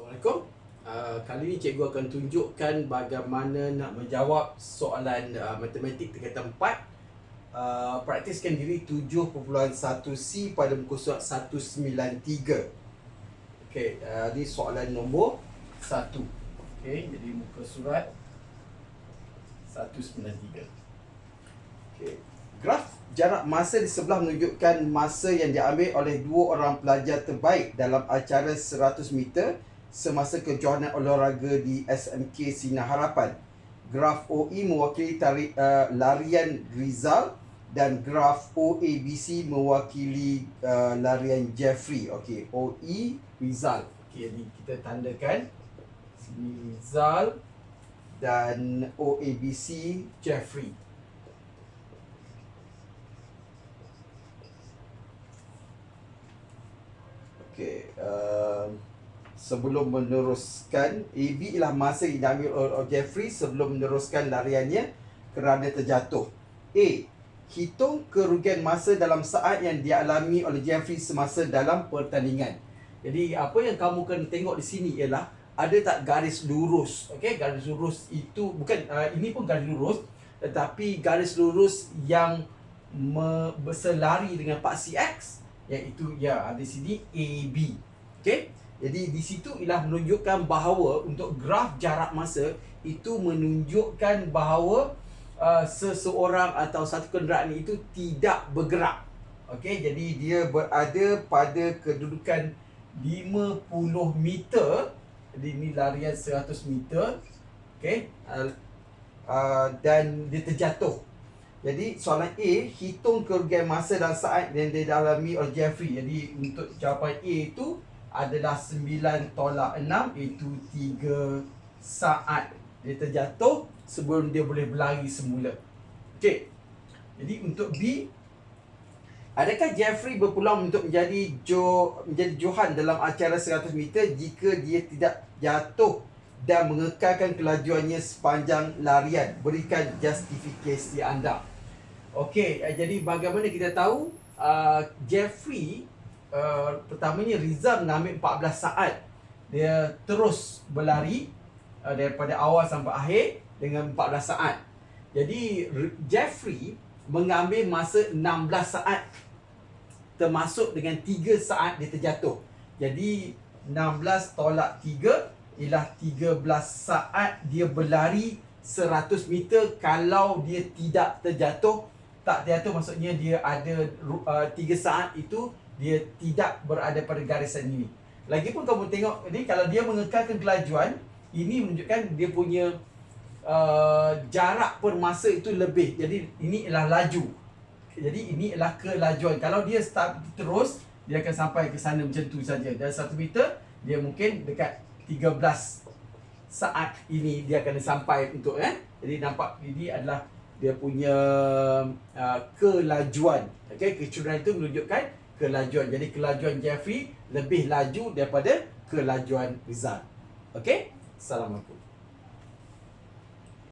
Assalamualaikum. Uh, kali ini cikgu akan tunjukkan bagaimana nak menjawab soalan uh, matematik tingkatan 4 uh, praktiskan diri 7.1C pada muka surat 193. Okey, uh, ini soalan nombor 1. Okey, jadi muka surat 193. Okey. Graf jarak masa di sebelah menunjukkan masa yang diambil oleh dua orang pelajar terbaik dalam acara 100 meter semasa kejohanan olahraga di SMK Sinar Harapan. Graf OE mewakili tarik, uh, larian Rizal dan graf OABC mewakili uh, larian Jeffrey. Okey, OE Rizal. Okey, jadi kita tandakan Rizal dan OABC Jeffrey. Okey, uh, sebelum meneruskan AB ialah masa yang diambil oleh Jeffrey sebelum meneruskan lariannya kerana terjatuh. A. Hitung kerugian masa dalam saat yang dialami oleh Jeffrey semasa dalam pertandingan. Jadi apa yang kamu kena tengok di sini ialah ada tak garis lurus. Okey, garis lurus itu bukan uh, ini pun garis lurus tetapi garis lurus yang berselari dengan paksi X iaitu ya ada sini AB. Okey? Jadi di situ ialah menunjukkan bahawa untuk graf jarak masa itu menunjukkan bahawa uh, seseorang atau satu kenderaan itu tidak bergerak. Okey, jadi dia berada pada kedudukan 50 meter. Jadi ini larian 100 meter. Okey, uh, uh, dan dia terjatuh. Jadi soalan A, hitung kerugian masa dan saat yang didalami oleh Jeffrey. Jadi untuk jawapan A itu adalah 9 tolak 6 iaitu 3 saat dia terjatuh sebelum dia boleh berlari semula. Okey. Jadi untuk B Adakah Jeffrey berpeluang untuk menjadi Jo menjadi Johan dalam acara 100 meter jika dia tidak jatuh dan mengekalkan kelajuannya sepanjang larian? Berikan justifikasi anda. Okey, uh, jadi bagaimana kita tahu uh, Jeffrey uh, pertamanya Rizal mengambil 14 saat dia terus berlari uh, daripada awal sampai akhir dengan 14 saat. Jadi Jeffrey mengambil masa 16 saat termasuk dengan 3 saat dia terjatuh. Jadi 16 tolak 3 ialah 13 saat dia berlari 100 meter kalau dia tidak terjatuh tak terjatuh maksudnya dia ada uh, 3 saat itu dia tidak berada pada garisan ini. Lagipun kamu tengok ni kalau dia mengekalkan kelajuan, ini menunjukkan dia punya uh, jarak per masa itu lebih. Jadi ini ialah laju. Jadi ini ialah kelajuan. Kalau dia start terus, dia akan sampai ke sana macam tu saja. Dalam 1 meter, dia mungkin dekat 13 saat ini dia akan sampai untuk eh. Jadi nampak ini adalah dia punya uh, kelajuan. Okey, kecurangan itu menunjukkan kelajuan. Jadi kelajuan Jeffrey lebih laju daripada kelajuan Rizal. Okey? Assalamualaikum.